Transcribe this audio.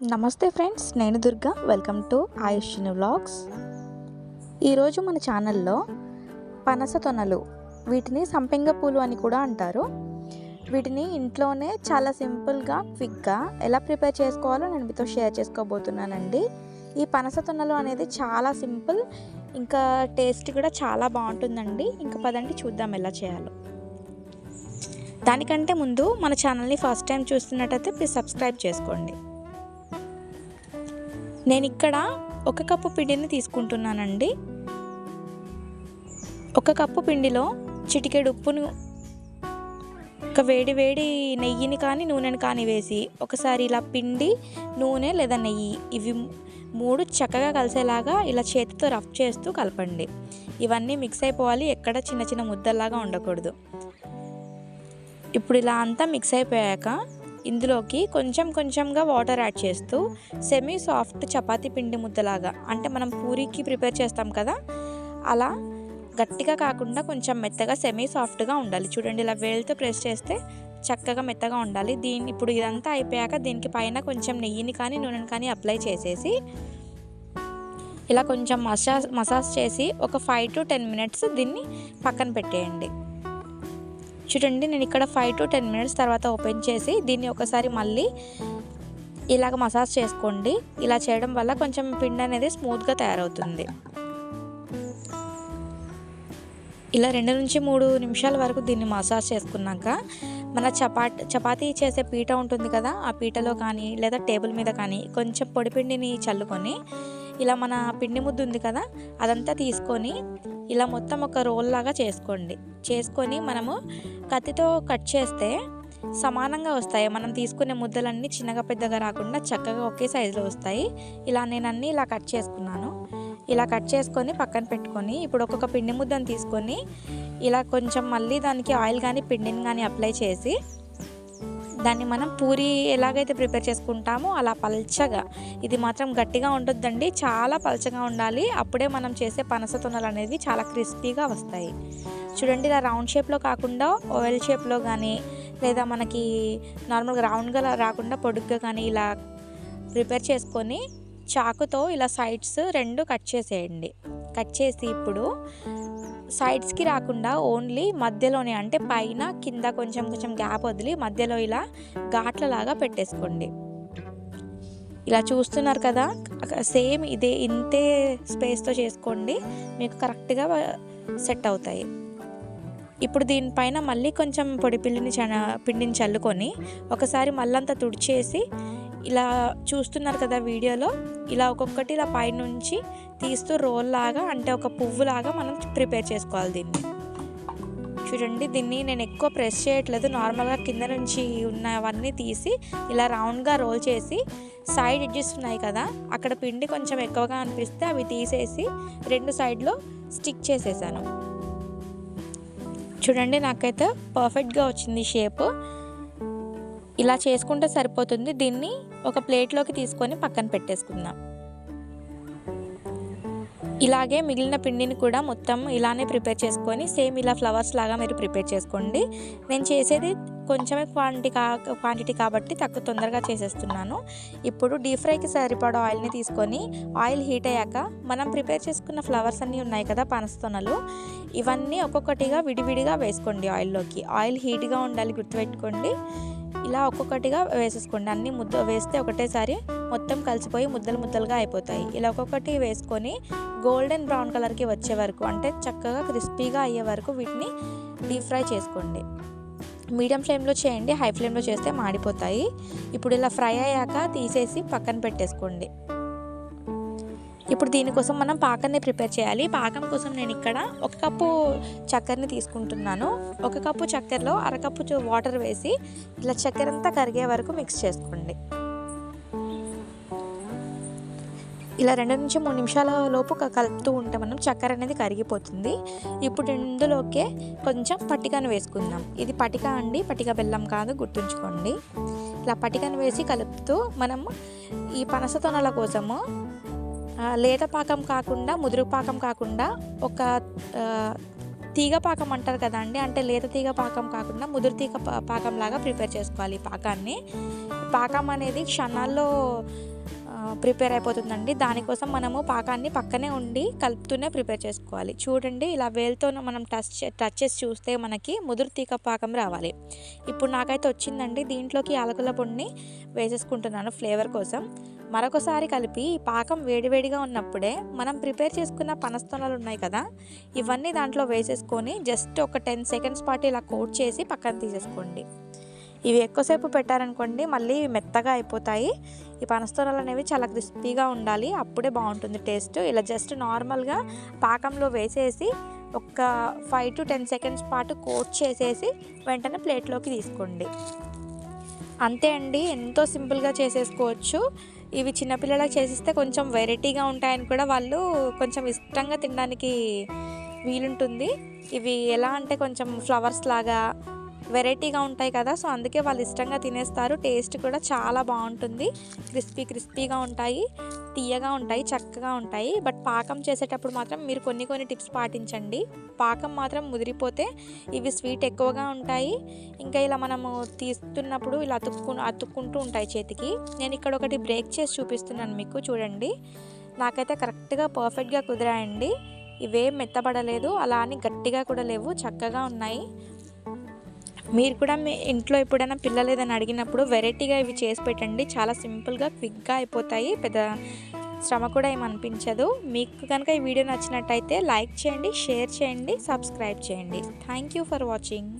నమస్తే ఫ్రెండ్స్ నేను Durga. Welcome to Ayushni vlogs ఈరోజు మన ఛానల్లో పనస తొనలు వీటిని సంపెంగ పూలు అని కూడా అంటారు. వీటిని ఇంట్లోనే చాలా సింపుల్గా క్విక్గా ఎలా ప్రిపేర్ చేసుకోవాలో నేను మీతో షేర్ చేసుకోబోతున్నానండి. ఈ పనస తొనలు అనేది చాలా సింపుల్ ఇంకా టేస్ట్ కూడా చాలా బాగుంటుందండి. ఇంకా పదండి చూద్దాం ఎలా చేయాలో. దానికంటే ముందు మన ఛానల్ని ఫస్ట్ టైం చూస్తున్నట్టయితే ప్లీజ్ సబ్స్క్రైబ్ చేసుకోండి. నేను ఇక్కడ ఒక కప్పు పిండిని తీసుకుంటున్నానండి. ఒక కప్పు పిండిలో చిటికెడు ఉప్పును ఒక వేడి వేడి నెయ్యిని కానీ నూనెని కానీ వేసి ఒకసారి ఇలా పిండి నూనె లేదా నెయ్యి ఇవి మూడు చక్కగా కలిసేలాగా ఇలా చేతితో రఫ్ చేస్తూ కలపండి. ఇవన్నీ మిక్స్ అయిపోవాలి ఎక్కడ చిన్న చిన్న ముద్దల్లాగా ఉండకూడదు. ఇప్పుడు ఇలా అంతా మిక్స్ అయిపోయాక ఇందులోకి కొంచెం కొంచెంగా వాటర్ యాడ్ చేస్తూ సెమీ సాఫ్ట్ చపాతీ పిండి ముద్దలాగా అంటే మనం పూరీకి ప్రిపేర్ చేస్తాం కదా అలా గట్టిగా కాకుండా కొంచెం మెత్తగా సెమీ సాఫ్ట్గా ఉండాలి. చూడండి ఇలా వేలుతో ప్రెస్ చేస్తే చక్కగా మెత్తగా ఉండాలి. దీన్ని ఇప్పుడు ఇదంతా అయిపోయాక దీనికి పైన కొంచెం నెయ్యిని కానీ నూనెని కానీ అప్లై చేసేసి ఇలా కొంచెం మసాజ్ మసాజ్ చేసి ఒక ఫైవ్ టు టెన్ మినిట్స్ దీన్ని పక్కన పెట్టేయండి. చూడండి నేను ఇక్కడ ఫైవ్ టు టెన్ మినిట్స్ తర్వాత ఓపెన్ చేసి దీన్ని ఒకసారి మళ్ళీ ఇలాగ మసాజ్ చేసుకోండి. ఇలా చేయడం వల్ల కొంచెం పిండి అనేది స్మూత్గా తయారవుతుంది. ఇలా రెండు నుంచి మూడు నిమిషాల వరకు దీన్ని మసాజ్ చేసుకున్నాక మన చపాట్ చపాతీ చేసే పీట ఉంటుంది కదా ఆ పీటలో కానీ లేదా టేబుల్ మీద కానీ కొంచెం పొడిపిండిని చల్లుకొని ఇలా మన పిండి ముద్దు ఉంది కదా అదంతా తీసుకొని ఇలా మొత్తం ఒక రోల్ లాగా చేసుకోండి. చేసుకొని మనము కత్తితో కట్ చేస్తే సమానంగా వస్తాయి. మనం తీసుకునే ముద్దలన్నీ చిన్నగా పెద్దగా రాకుండా చక్కగా ఒకే సైజులో వస్తాయి. ఇలా నేను అన్నీ ఇలా కట్ చేసుకున్నాను. ఇలా కట్ చేసుకొని పక్కన పెట్టుకొని ఇప్పుడు ఒక్కొక్క పిండి ముద్దను తీసుకొని ఇలా కొంచెం మళ్ళీ దానికి ఆయిల్ కానీ పిండిని కానీ అప్లై చేసి దాన్ని మనం పూరి ఎలాగైతే ప్రిపేర్ చేసుకుంటామో అలా పల్చగా ఇది మాత్రం గట్టిగా ఉంటుందండి చాలా పల్చగా ఉండాలి. అప్పుడే మనం చేసే పనస తొనలు అనేది చాలా క్రిస్పీగా వస్తాయి. చూడండి ఇలా రౌండ్ షేప్లో కాకుండా ఓవెల్ షేప్లో కానీ లేదా మనకి నార్మల్గా రౌండ్గా రాకుండా పొడుగ్గా కానీ ఇలా ప్రిపేర్ చేసుకొని చాకుతో ఇలా సైడ్స్ రెండు కట్ చేసేయండి. కట్ చేసి ఇప్పుడు సైడ్స్కి రాకుండా ఓన్లీ మధ్యలోనే అంటే పైన కింద కొంచెం కొంచెం గ్యాప్ వదిలి మధ్యలో ఇలా ఘాట్లలాగా పెట్టేసుకోండి. ఇలా చూస్తున్నారు కదా సేమ్ ఇదే ఇంతే స్పేస్తో చేసుకోండి మీకు కరెక్ట్గా సెట్ అవుతాయి. ఇప్పుడు దీనిపైన మళ్ళీ కొంచెం పొడి పిల్లిని చ పిండిని చల్లుకొని ఒకసారి మళ్ళంతా తుడిచేసి ఇలా చూస్తున్నారు కదా వీడియోలో ఇలా ఒక్కొక్కటి ఇలా పైనుంచి తీస్తూ రోల్ లాగా అంటే ఒక పువ్వులాగా మనం ప్రిపేర్ చేసుకోవాలి దీన్ని. చూడండి దీన్ని నేను ఎక్కువ ప్రెస్ చేయట్లేదు. నార్మల్గా కింద నుంచి ఉన్నవన్నీ తీసి ఇలా రౌండ్గా రోల్ చేసి సైడ్ ఎడ్జెస్ ఉన్నాయి కదా అక్కడ పిండి కొంచెం ఎక్కువగా అనిపిస్తే అవి తీసేసి రెండు సైడ్లో స్టిక్ చేసేసాను. చూడండి నాకైతే పర్ఫెక్ట్గా వచ్చింది షేప్. ఇలా చేసుకుంటే సరిపోతుంది. దీన్ని ఒక ప్లేట్లోకి తీసుకొని పక్కన పెట్టేసుకుందాం. ఇలాగే మిగిలిన పిండిని కూడా మొత్తం ఇలానే ప్రిపేర్ చేసుకొని సేమ్ ఇలా ఫ్లవర్స్ లాగా మీరు ప్రిపేర్ చేసుకోండి. నేను చేసేది కొంచెమే క్వాంటిటీ కా క్వాంటిటీ కాబట్టి తక్కువ తొందరగా చేసేస్తున్నాను. ఇప్పుడు డీప్ ఫ్రైకి సరిపడా ఆయిల్ని తీసుకొని ఆయిల్ హీట్ అయ్యాక మనం ప్రిపేర్ చేసుకున్న ఫ్లవర్స్ అన్నీ ఉన్నాయి కదా పనస్తొనలు. ఇవన్నీ ఒక్కొక్కటిగా విడివిడిగా వేసుకోండి ఆయిల్లోకి. ఆయిల్ హీట్గా ఉండాలి గుర్తుపెట్టుకోండి. ఇలా ఒక్కొక్కటిగా వేసేసుకోండి. అన్ని ముద్ద వేస్తే ఒకటేసారి మొత్తం కలిసిపోయి ముద్దలు ముద్దలుగా అయిపోతాయి. ఇలా ఒక్కొక్కటి వేసుకొని గోల్డెన్ బ్రౌన్ కలర్కి వచ్చే వరకు అంటే చక్కగా క్రిస్పీగా అయ్యే వరకు వీటిని డీప్ ఫ్రై చేసుకోండి. మీడియం ఫ్లేమ్లో చేయండి. హై ఫ్లేమ్లో చేస్తే మాడిపోతాయి. ఇప్పుడు ఇలా ఫ్రై అయ్యాక తీసేసి పక్కన పెట్టేసుకోండి. ఇప్పుడు దీనికోసం మనం పాకాన్ని ప్రిపేర్ చేయాలి. పాకం కోసం నేను ఇక్కడ ఒక కప్పు చక్కెరని తీసుకుంటున్నాను. ఒక కప్పు చక్కెరలో అరకప్పు వాటర్ వేసి ఇలా చక్కెర అంతా కరిగే వరకు మిక్స్ చేసుకోండి. ఇలా రెండు నుంచి మూడు నిమిషాల లోపు కలుపుతూ ఉంటే మనం చక్కెర అనేది కరిగిపోతుంది. ఇప్పుడు ఇందులోకే కొంచెం పటికను వేసుకుందాం. ఇది పటిక అండి పటిక బెల్లం కాదు గుర్తుంచుకోండి. ఇలా పటికను వేసి కలుపుతూ మనం ఈ పనస తొనల కోసము లేత పాకం కాకుండా ముదురు పాకం కాకుండా ఒక తీగ పాకం అంటారు కదా అండి? అంటే లేత తీగ పాకం కాకుండా ముదురు తీగ పాకం లాగా ప్రిపేర్ చేసుకోవాలి పాకాన్ని. పాకం అనేది క్షణాల్లో ప్రిపేర్ అయిపోతుందండి. దానికోసం మనము పాకాన్ని పక్కనే ఉండి కలుపుతూనే ప్రిపేర్ చేసుకోవాలి. చూడండి ఇలా వేలుతో మనం టచ్ టచ్ చేసి చూస్తే మనకి ముదురు తీగ పాకం రావాలి. ఇప్పుడు నాకైతే వచ్చిందండి. దీంట్లోకి యాలకుల పొడిని వేసేసుకుంటున్నాను ఫ్లేవర్ కోసం. మరొకసారి కలిపి ఈ పాకం వేడివేడిగా ఉన్నప్పుడే మనం ప్రిపేర్ చేసుకున్న పనస్తోనలు ఉన్నాయి కదా ఇవన్నీ దాంట్లో వేసేసుకొని జస్ట్ ఒక టెన్ సెకండ్స్ పాటు ఇలా కోట్ చేసి పక్కన తీసేసుకోండి. ఇవి ఎక్కువసేపు పెట్టారనుకోండి మళ్ళీ మెత్తగా అయిపోతాయి. ఈ పనస్తూరాలు అనేవి చాలా క్రిస్పీగా ఉండాలి అప్పుడే బాగుంటుంది టేస్ట్. ఇలా జస్ట్ నార్మల్గా పాకంలో వేసేసి ఒక ఫైవ్ టు టెన్ సెకండ్స్ పాటు కోట్ చేసేసి వెంటనే ప్లేట్లోకి తీసుకోండి. అంతే అండి ఎంతో సింపుల్గా చేసేసుకోవచ్చు. ఇవి చిన్నపిల్లలకు చేసిస్తే కొంచెం వెరైటీగా ఉంటాయని కూడా వాళ్ళు కొంచెం ఇష్టంగా తినడానికి వీలుంటుంది. ఇవి ఎలా అంటే కొంచెం ఫ్లవర్స్ లాగా వెరైటీగా ఉంటాయి కదా సో అందుకే వాళ్ళు ఇష్టంగా తినేస్తారు. టేస్ట్ కూడా చాలా బాగుంటుంది. క్రిస్పీ క్రిస్పీగా ఉంటాయి తీయగా ఉంటాయి చక్కగా ఉంటాయి. బట్ పాకం చేసేటప్పుడు మాత్రం మీరు కొన్ని కొన్ని టిప్స్ పాటించండి. పాకం మాత్రం ముదిరిపోతే ఇవి స్వీట్ ఎక్కువగా ఉంటాయి. ఇంకా ఇలా మనము తీస్తున్నప్పుడు ఇలా అతుక్కు అతుక్కుంటూ ఉంటాయి చేతికి. నేను ఇక్కడ ఒకటి బ్రేక్ చేసి చూపిస్తున్నాను మీకు చూడండి. నాకైతే కరెక్ట్గా పర్ఫెక్ట్గా కుదిరాయండి. ఇవేం మెత్తబడలేదు అలా అని గట్టిగా కూడా లేవు చక్కగా ఉన్నాయి. మీరు కూడా మీ ఇంట్లో ఎప్పుడైనా పిల్లలు ఏదైనా అడిగినప్పుడు వెరైటీగా ఇవి చేసి పెట్టండి. చాలా సింపుల్గా క్విక్గా అయిపోతాయి. పెద్ద శ్రమ కూడా ఏమనిపించదు మీకు కనుక ఈ వీడియో నచ్చినట్టయితే లైక్ చేయండి షేర్ చేయండి సబ్స్క్రైబ్ చేయండి. Thank you for watching.